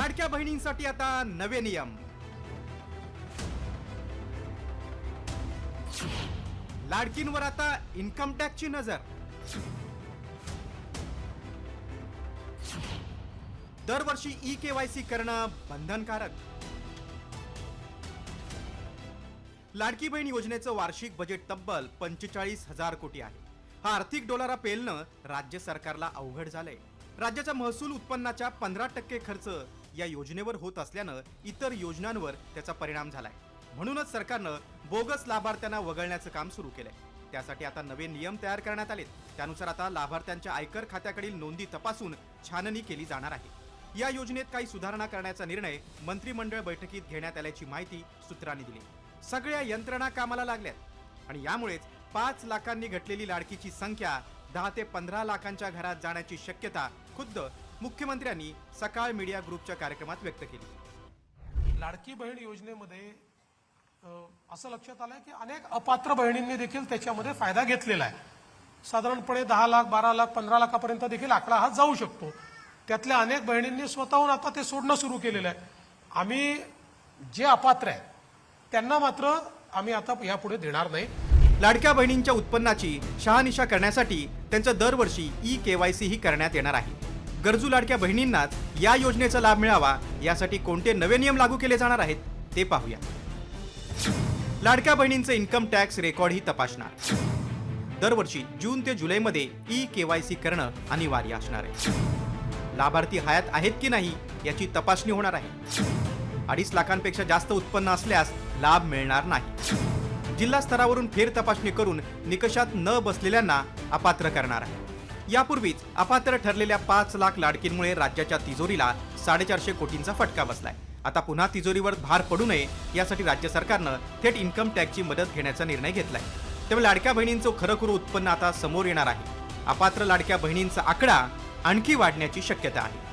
लाडक्या बहिणींसाठी आता नवे नियम. लाडकींवर आता इन्कम टॅक्सची नजर. दरवर्षी ई केवायसी करणं बंधनकारक. लाडकी बहीण योजनेचं वार्षिक बजेट तब्बल पंचेचाळीस हजार कोटी आहे. हा आर्थिक डोलारा पेलणं राज्य सरकारला अवघड झालंय. राज्याच्या महसूल उत्पन्नाच्या पंधरा टक्के खर्च या योजनेवर होत असल्यानं इतर योजनांवर त्याचा परिणाम झालाय. म्हणूनच सरकारनं बोगस लाभार्थ्यांना वगळण्याचं काम सुरू केलंय. त्यासाठी आता नवे नियम तयार करण्यात आलेत. त्यानुसार आता लाभार्थ्यांच्या आयकर खात्याकडील नोंदी तपासून छाननी केली जाणार आहे. या योजनेत काही सुधारणा करण्याचा निर्णय मंत्रिमंडळ बैठकीत घेण्यात आल्याची माहिती सूत्रांनी दिली. सगळ्या यंत्रणा कामाला लागल्यात. आणि यामुळेच पाच लाखांनी घटलेली लाडकीची संख्या दहा ते पंधरा लाखांच्या घरात जाण्याची शक्यता खुद्द मुख्यमंत्र्यांनी सकाळ मीडिया ग्रुपच्या कार्यक्रमात व्यक्त केली. लाडकी बहीण योजनेमध्ये असं लक्षात आलंय की अनेक अपात्र बहिणींनी देखील त्याच्यामध्ये फायदा घेतलेला आहे. साधारणपणे दहा लाख बारा लाख पंधरा लाखापर्यंत देखील आकडा हा जाऊ शकतो. त्यातल्या अनेक बहिणींनी स्वतःहून आता ते सोडणं सुरू केलेलं आहे. आम्ही जे अपात्र आहेत त्यांना मात्र आम्ही आता यापुढे देणार नाही. लाडक्या बहिणींच्या उत्पन्नाची शहानिशा करण्यासाठी त्यांचं दरवर्षी ई के वाय ही करण्यात येणार आहे. गरजू लाडक्या बहिणींनाच या योजनेचा लाभ मिळावा यासाठी कोणते नवे नियम लागू केले जाणार आहेत ते पाहूया. लाडक्या बहिणींचं इन्कम टॅक्स रेकॉर्डही तपासणार. दरवर्षी जून ते जुलैमध्ये ई के वाय सी करणं अनिवार्य असणार आहे. लाभार्थी हयात आहेत की नाही याची तपासणी होणार आहे. अडीच लाखांपेक्षा जास्त उत्पन्न असल्यास लाभ मिळणार नाही. जिल्हा स्तरावरून फेर तपासणी करून निकषात न बसलेल्यांना अपात्र करणार आहे. यापूर्वीच अपात्र ठरलेल्या पाच लाख लाडकींमुळे राज्याच्या तिजोरीला साडेचारशे कोटींचा फटका बसलाय. आता पुन्हा तिजोरीवर भार पडू नये यासाठी राज्य सरकारनं थेट इन्कम टॅक्सची मदत घेण्याचा निर्णय घेतलाय. त्यामुळे लाडक्या बहिणींचं खरखुरं उत्पन्न आता समोर येणार आहे. अपात्र लाडक्या बहिणींचा आकडा आणखी वाढण्याची शक्यता आहे.